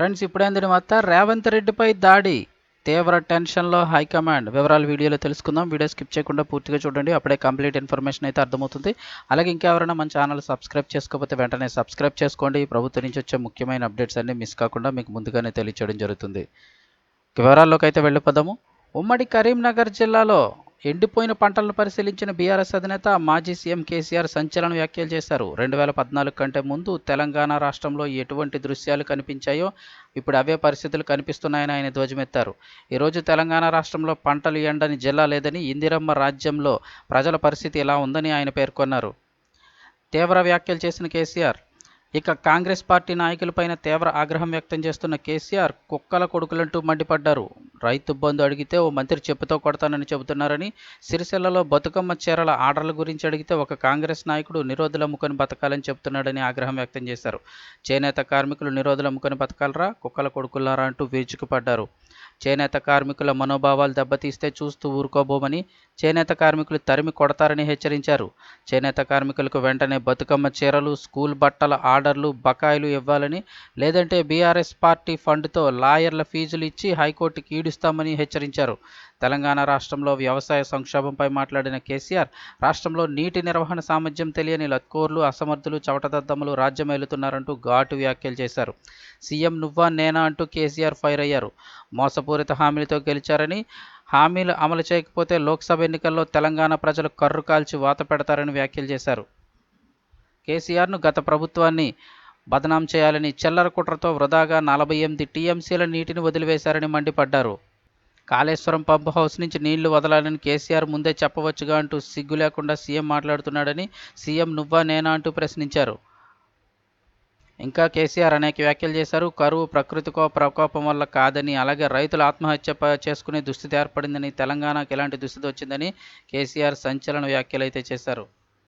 Friends ఇప్పుడేందని వార్త రేవంత్ రెడ్డిపై దాడి. తీవ్ర టెన్షన్లో హైకమాండ్. వివరాలు వీడియోలో తెలుసుకుందాం. వీడియో స్కిప్ చేయకుండా పూర్తిగా చూడండి. అప్పుడే కంప్లీట్ ఇన్ఫర్మేషన్ అయితే అర్థమవుతుంది. అలాగే ఇంకెవరైనా మన ఛానల్ సబ్స్క్రైబ్ చేసుకోకపోతే వెంటనే సబ్స్క్రైబ్ చేసుకోండి. ప్రభుత్వం నుంచి వచ్చే ముఖ్యమైన అప్డేట్స్ అన్ని మిస్ కాకుండా మీకు ముందుగానే తెలియచేయడం జరుగుతుంది. వివరాల్లోకి అయితే వెళ్ళిపోదాము. ఉమ్మడి కరీంనగర్ జిల్లాలో ఎండిపోయిన పంటలను పరిశీలించిన బీఆర్ఎస్ అధినేత మాజీ సీఎం కేసీఆర్ సంచలన వ్యాఖ్యలు చేశారు. రెండు వేల పద్నాలుగు కంటే ముందు తెలంగాణ రాష్ట్రంలో ఎటువంటి దృశ్యాలు కనిపించాయో ఇప్పుడు అవే పరిస్థితులు కనిపిస్తున్నాయని ఆయన ధ్వజమెత్తారు. ఈరోజు తెలంగాణ రాష్ట్రంలో పంటలు ఎండని జిల్లా లేదని ఇందిరమ్మ రాజ్యంలో ప్రజల పరిస్థితి ఇలా ఉందని ఆయన పేర్కొన్నారు. తీవ్ర వ్యాఖ్యలు చేసిన కేసీఆర్ ఇక కాంగ్రెస్ పార్టీ నాయకులపైన తీవ్ర ఆగ్రహం వ్యక్తం చేస్తున్న కేసీఆర్ కుక్కల కొడుకులంటూ మండిపడ్డారు. రైతు బంధు అడిగితే ఓ మంత్రి చెప్పుతో కొడతానని చెబుతున్నారని సిరిసిల్లలో బతుకమ్మ చీరల ఆర్డర్ల గురించి అడిగితే ఒక కాంగ్రెస్ నాయకుడు నిరోధుల అమ్ముకొని బతకాలని చెబుతున్నాడని ఆగ్రహం వ్యక్తం చేశారు. చేనేత కార్మికులు నిరోధుల అమ్ముకొని బతకాలరా? కుక్కల కొడుకులారా అంటూ విరుచుకుపడ్డారు చేనేత కార్మికుల మనోభావాలు దెబ్బతీస్తే చూస్తూ ఊరుకోబోమని చేనేత కార్మికులు తరిమి కొడతారని హెచ్చరించారు. చేనేత కార్మికులకు వెంటనే బతుకమ్మ చీరలు స్కూల్ బట్టల ఆర్డర్లు బకాయిలు ఇవ్వాలని లేదంటే బీఆర్ఎస్ పార్టీ ఫండ్తో లాయర్ల ఫీజులు ఇచ్చి హైకోర్టుకి ఈడుస్తామని హెచ్చరించారు. తెలంగాణ రాష్ట్రంలో వ్యవసాయ సంక్షోభంపై మాట్లాడిన కేసీఆర్ రాష్ట్రంలో నీటి నిర్వహణ సామర్థ్యం తెలియని లత్కోర్లు అసమర్థులు చవటదద్దములు రాజ్యమేలుతున్నారంటూ ఘాటు వ్యాఖ్యలు చేశారు. సీఎం నువ్వా నేనా అంటూ కేసీఆర్ ఫైర్ అయ్యారు. మోసపూరిత హామీలతో గెలిచారని హామీలు అమలు చేయకపోతే లోక్సభ ఎన్నికల్లో తెలంగాణ ప్రజలు కర్రు కాల్చి వాత పెడతారని వ్యాఖ్యలు చేశారు. కేసీఆర్ను గత ప్రభుత్వాన్ని బదనాం చేయాలని చిల్లర కుట్రతో వృధాగా నలభై ఎనిమిది టీఎంసీల నీటిని వదిలివేశారని మండిపడ్డారు. కాళేశ్వరం పంప్ హౌస్ నుంచి నీళ్ళు వదలాలని కేసీఆర్ ముందే చెప్పవచ్చుగా అంటూ సిగ్గు లేకుండా సీఎం మాట్లాడుతున్నాడని సీఎం నువ్వా నేనా అంటూ ప్రశ్నించారు. ఇంకా కేసీఆర్ అనేక వ్యాఖ్యలు చేశారు. కరువు ప్రకృతికో ప్రకోపం వల్ల కాదని అలాగే రైతులు ఆత్మహత్య చేసుకునే దుస్థితి ఏర్పడిందని తెలంగాణకు ఎలాంటి దుస్థితి వచ్చిందని కేసీఆర్ సంచలన వ్యాఖ్యలు అయితే చేశారు.